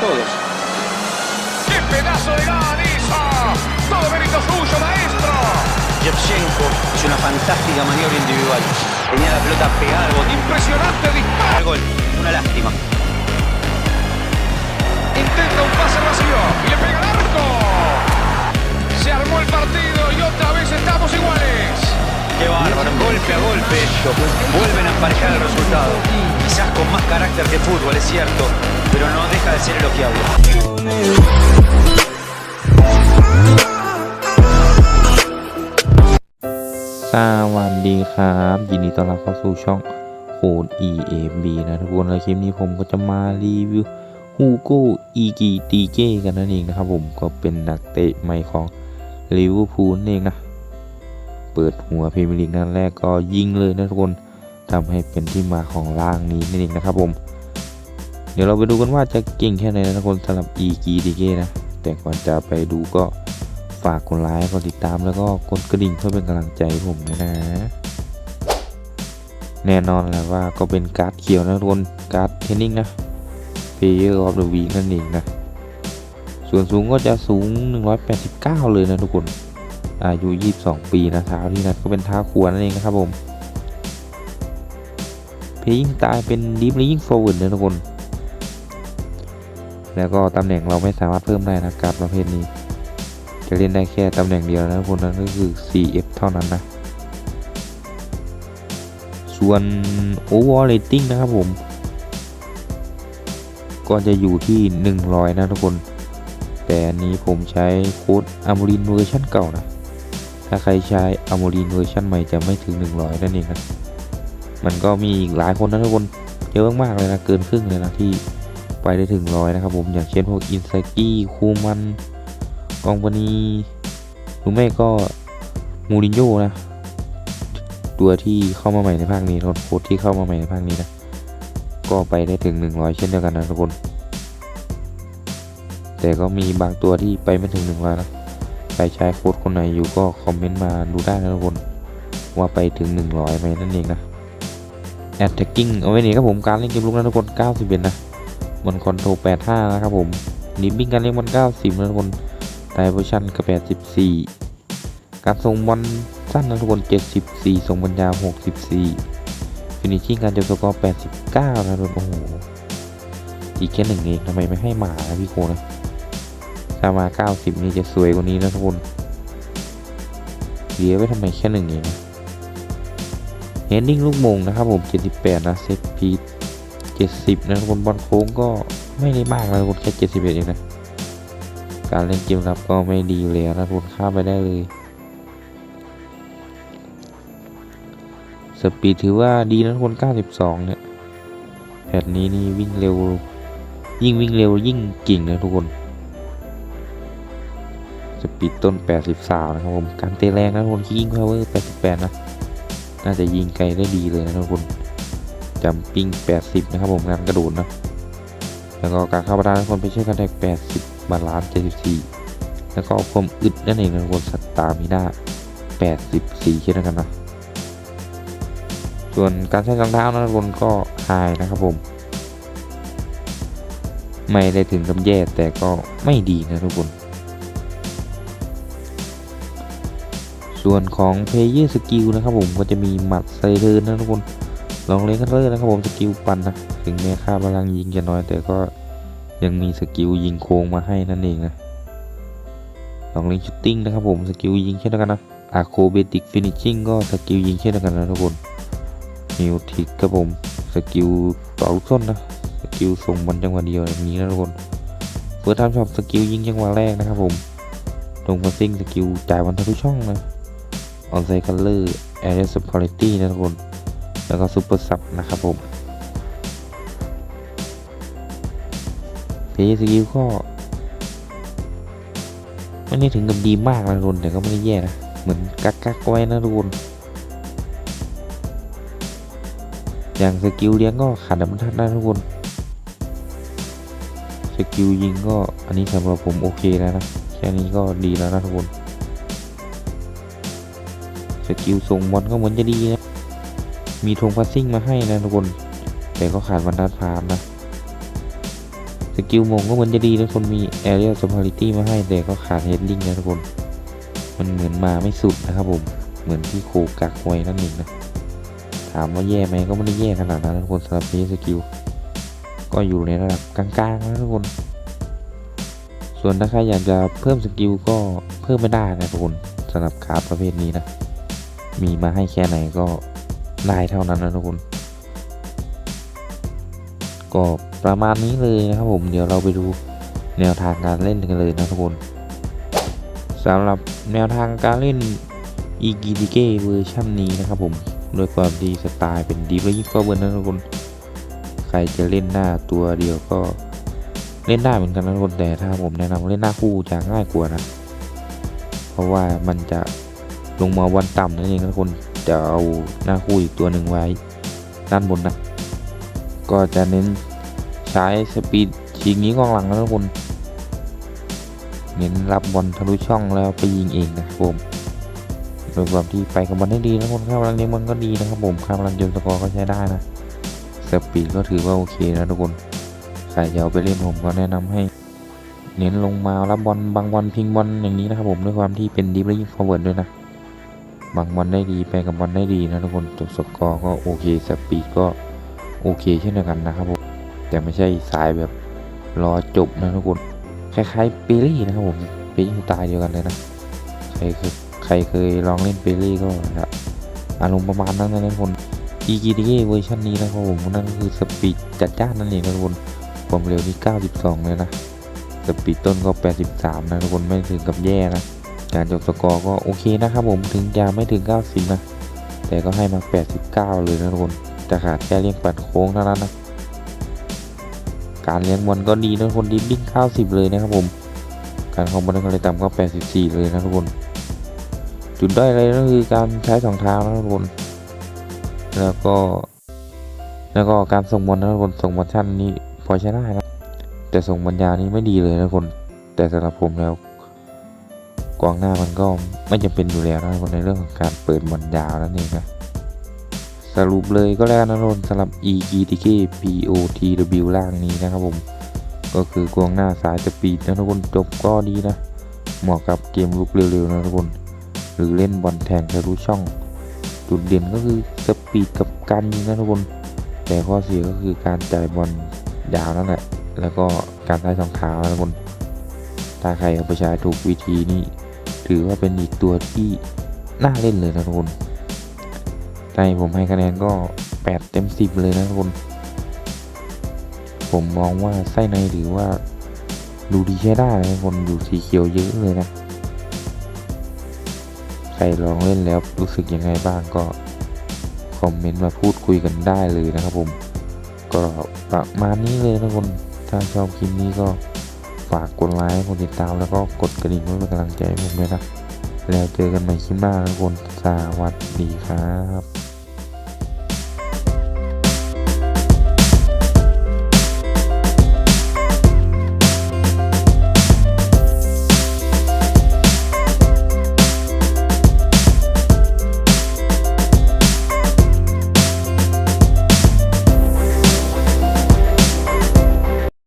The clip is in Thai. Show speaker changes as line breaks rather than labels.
todos.
¡Qué pedazo de gol hizo! ¡Todo mérito suyo, maestro!
Shevchenko hizo una fantástica maniobra individual. Tenía la pelota pegada al botín.
¡Impresionante disparo!
Al gol. Una lástima.
Intenta un pase vacío y le pega al arco. Se armó el partido y otra vez estamos iguales.
Qué bárbaro. Golpe a golpe. Vuelven a emparejar el resultado. Quizás con más carácter que fútbol, es cierto. Pero no deja de ser elogiable.
สวัสดีครับ ยินดีต้อนรับเข้าสู่ช่องโคด EMB นะทุกคนในคลิปนี้ผมก็จะมารีวิวฮูโก้อีกีตีเก้กันนั่นเองนะครับผมก็เป็นนักเตะใหม่ของลิเวอร์พูลนั่นเองนะ เปิดหัวพรีเมียร์ลีกนัดแรกก็ยิงเลยนะทุกคนทำให้เป็นที่มาของร่างนี้นั่นเองนะครับผม ดี๋ยวเราไปดูกันว่าจะเก่งแค่ไหนนะทุกคนสำหรับอีกีตีเก้นะ แต่ก่อนจะไปดูก็ฝากกดไลค์กดติดตามแล้วก็กดกระดิ่งเพื่อเป็นกำลังใจผมด้วยนะ แน่นอนแหละว่าก็เป็นการ์ดเขียวนะทุกคนการ์ดเทนนิ่งนะ Player of the Week นั่นเองนะ ส่วนสูงก็จะสูง 189 เลยนะทุกคนอายุ 22 ปีนะเท้าที่นัดก็เป็นเท้าขวานั่นเองนะครับผมเพยิ่งตายเป็นดีฟลิง forward นะทุกคน แล้วก็ตำแหน่งเราไม่สามารถเพิ่มได้นะการ์ดประเภทนี้ จะเล่นได้แค่ตำแหน่งเดียวนะทุกคนนั่นก็คือ CF เท่านั้นนะ ส่วน overall rating นะครับผม ก็จะอยู่ที่ 100 นะทุกคน แต่อันนี้ผมใช้โค้ดอ m o รินเวอร์ชันเก่านะ ถ้าใครใช้อ m o รินเวอร์ชันใหม่จะไม่ถึง 100 นั่นเองนะมันก็มีอีกหลายคนนะทุกคนเยอะมากๆเลยนะ เกินครึ่งเลยนะที่ ไปได้ถึงร้อยนะครับผมอย่างเช่นพวกอินซากิคูมันกองปนีหรือไม่ก็มูรินโญ่นะ ตัวที่เข้ามาใหม่ในภาคนี้โค้ดที่เข้ามาใหม่ในภาคนี้นะก็ไปได้ถึง 100 เช่นเดียวกันนะทุกคน แต่ก็มีบางตัวที่ไปไม่ถึง100นะใครใช้โค้ดคนไหนอยู่ก็คอมเมนต์มาดูได้นะทุกคนว่าไปถึง 100ไหมนั่นเองนะ attacking เอาไว้นี่ครับผมการเล่นเกมลุกนะทุกคน91นะ บนคอนโทร85 นะครับผมนิบบิ้งการเล่นบน90นะทุกคนไดเวอร์ชันก็84 การส่งบอลสั้นนะทุกคน 74 ส่งบอลยาว 64 ฟินิชชิ่งการจบสกอร์ 89 นะทุกคน โอ้โห อีกแค่หนึ่งเองทำไมไม่ให้หมานะพี่โคนะถ้ามา 90 นี่จะสวยกว่านี้นะทุกคนเหลือไว้ทำไมแค่หนึ่งเองเฮดดิ้งลูกมงนะครับผม 78 นะเซตพีท 70 นะทุกคนบอลโค้งก็ไม่ได้มากนะทุกคนแค่ 71 เองนะ การเล่นเกมรับก็ไม่ดีเลยนะทุกคนข้ามไปได้เลย สปีดถือว่าดีนะทุกคน 92 เนี่ยแพทนี้นี่วิ่งเร็ว ยิ่งวิ่งเร็วยิ่งกิ่งนะทุกคน สปีดต้น 83 นะครับผม การเตะแรงนะทุกคนยิงพาวเวอร์ 88 นะ น่าจะยิงไกลได้ดีเลยนะทุกคน จัมปิ้ง 80 นะครับผมการกระโดดนะแล้วก็การเข้าประดานทุกคนไปใช่วยกันแทก80 บาลานซ์74 แล้วก็ความอึดนั่นเองนะทุกคนสตาร์มิน่า84เช่นเดียวกันนะส่วนการใช้รองเท้านะทุกคนก็ไฮนะครับผมไม่ได้ถึงกับแย่แต่ก็ไม่ดีนะทุกคน ส่วนของ Player Skill นะครับผมก็จะมีหมัดไซเทิร์นนะทุกคน ลองเล่นกันเลยนะครับผมสกิลปันนะถึงแม้ค่าพลังยิงจะน้อยแต่ก็ยังมีสกิลยิงโค้งมาให้นั่นเองนะลองเล่นชูตติ้งนะครับผมสกิลยิงเช่นเดียวกันนะอะโคเบติกฟินิชชิ่งก็สกิลยิงเช่นเดียวกันนะทุกคนมิวทิกครับผมสกิลต่อลูกส้นนะสกิลส่งบอลจังหวะเดียวอย่างนี้นะทุกคนเฟิร์สไทม์ช็อปสกิลยิงจังหวะแรกนะครับผมลงมาซิ่งสกิลจ่ายบอลทะลุช่องนะออนไซคัลเลอร์แอเรียสพอลิตี้นะทุกคน แล้วก็ซูเปอร์ซับนะครับผมเพย์สกิลก็ไม่ได้ถึงกับดีมากนะทุกคนแต่ก็ไม่ได้แย่นะ เหมือนกักกักๆไว้นะทุกคนอย่างสกิลเลี้ยงก็ขาดดับทัดนะทุกคนสกิลยิงก็อันนี้สำหรับผมโอเคแล้วนะแค่นี้ก็ดีแล้วนะทุกคนสกิลส่งบอลก็เหมือนจะดีนะ มีธงพัสซิ่งมาให้นะทุกคน แต่ก็ขาดบรรทัดพามนะ สกิลมงก็เหมือนจะดีนะทุกคนมี Aerial Superiority มาให้ แต่ก็ขาด Heading นะทุกคน มันเหมือนมาไม่สุดนะครับผม เหมือนที่โคกักไว้นั่นเองนะ ถามว่าแย่ไหมก็ไม่ได้แย่ขนาดนั้นทุกคนสำหรับนี้สกิล ก็อยู่ในระดับกลางๆนะทุกคน ส่วนถ้าใครอยากจะเพิ่มสกิลก็เพิ่มไม่ได้นะทุกคนสำหรับคาประเภทนี้นะ มีมาให้แค่ไหนก็ ได้เท่านั้นนะทุกคนก็ประมาณนี้เลยนะครับผมเดี๋ยวเราไปดูแนวทางการเล่นกันเลยนะทุกคนสำหรับแนวทางการเล่น e g d k เวอร์ชันนี้นะครับผมโดยความดีสไตล์เป็นดี e ยิ f ฟอร์เวิร์นะทุกคน ใครจะเล่นหน้าตัวเดียวก็เล่นได้เหมือนกันนะทุกคนแต่ถ้าผมแนะนำเล่นหน้าคู่จะง่ายกว่านะ เพราะว่ามันจะลงมาวันต่ำนั่นเองนะทุกคน จะเอาหน้าคู่อีกตัวหนึ่งไว้ด้านบนนะ ก็จะเน้นใช้สปีดชิงนี้กองหลังนะทุกคนเน้นรับบอลทะลุช่องแล้วไปยิงเองนะครับผมโดยความที่ไปกับบอลได้ดีนะทุกคนข้ามพลังเลี้ยงบอลก็ดีนะครับผมข้ามลังเกมสกอร์ก็ใช้ได้นะสปีดก็ถือว่าโอเคนะทุกคนใครจะเอาไปเล่นผมก็แนะนำให้ เน้นลงมารับบอลบางบอลพิงบอลอย่างนี้นะครับผมด้วยความที่เป็นดีฟยิงฟอร์เวิร์ดด้วยนะ บางบอลได้ดีไปกับบอลได้ดีนะทุกคนจบสกอร์ก็โอเคสปีดก็โอเคเช่นเดียวกันนะครับผมแต่ไม่ใช่สายแบบรอจบนะทุกคนคล้ายๆเปรี่นะครับผมเปรี่ตล์เดียวกันเลยนะใครเคยใครเคยลองเล่นเปรี่ก็จะอารมณ์ประมาณนั้นนะทุกคน e g d k เวอร์ชันนี้นะครับผมนั่นก็คือสปีดจัดจ้านนั่นเองนะทุกคนความเร็วนี่92 เลยนะสปีดต้นก็ 83 นะทุกคนไม่ถึงกับแย่นะ การจบสกอร์ก็โอเคนะครับผมถึงจะไม่ถึง 90 นะ แต่ก็ให้มา 89 เลยนะทุกคนจะขาดแค่เลี้ยงปัดโค้งเท่านั้นนะ การเลี้ยงบอลก็ดีนะทุกคนดิบบิ้ง 90 เลยนะครับผม การของบอลก็เลยต่ำก็ 84 เลยนะทุกคน จุดด้อยอะไรก็คือการใช้สองเท้านะทุกคน แล้วก็ แล้วก็การส่งบอลนะทุกคนส่งบอลชั้นนี้พอใช้ได้นะ แต่ส่งบอลยานี้ไม่ดีเลยนะทุกคน แต่สำหรับผมแล้ว กองหน้ามันก็ไม่จำเป็นอยู่แล้วนะทุกคนในเรื่องของการเปิดบอลยาวนั่นเองนะสรุปเลยก็แล้วนะทุกคนสำหรับ e g t k p o t w ล่างนี้นะครับผม ก็คือกองหน้าสายสปีดนะทุกคนจบก็ดีนะ เหมาะกับเกมลุกเร็วๆนะทุกคน หรือเล่นบอลแทงทะลุช่อง จุดเด่นก็คือสปีดกับการยิงนะทุกคน แต่ข้อเสียก็คือการจ่ายบอลยาวนั่นแหละ แล้วก็การใช้สองเท้านะทุกคน ถ้าใครเอาไปใช้ถูกวิธีนี่ ถือว่าเป็นอีกตัวที่น่าเล่นเลยนะทุกคนในผมให้คะแนนก็ 8 เต็ม 10 เลยนะทุกคน ผมมองว่าไส้ในถือว่าดูดีใช้ได้นะทุกคนอยู่สีเขียวเยอะเลยนะใครลองเล่นแล้วรู้สึกยังไงบ้างก็คอมเมนต์มาพูดคุยกันได้เลยนะครับผม ก็ประมาณนี้เลยนะทุกคน ถ้าชอบคลิปนี้ก็ ฝากกดไลค์กดติดตามแล้วก็กดกระดิ่งเพื่อเป็นกำลังใจให้ผมด้วยนะ แล้วเจอกันใหม่คลิปหน้าทุกคนสวัสดีครับ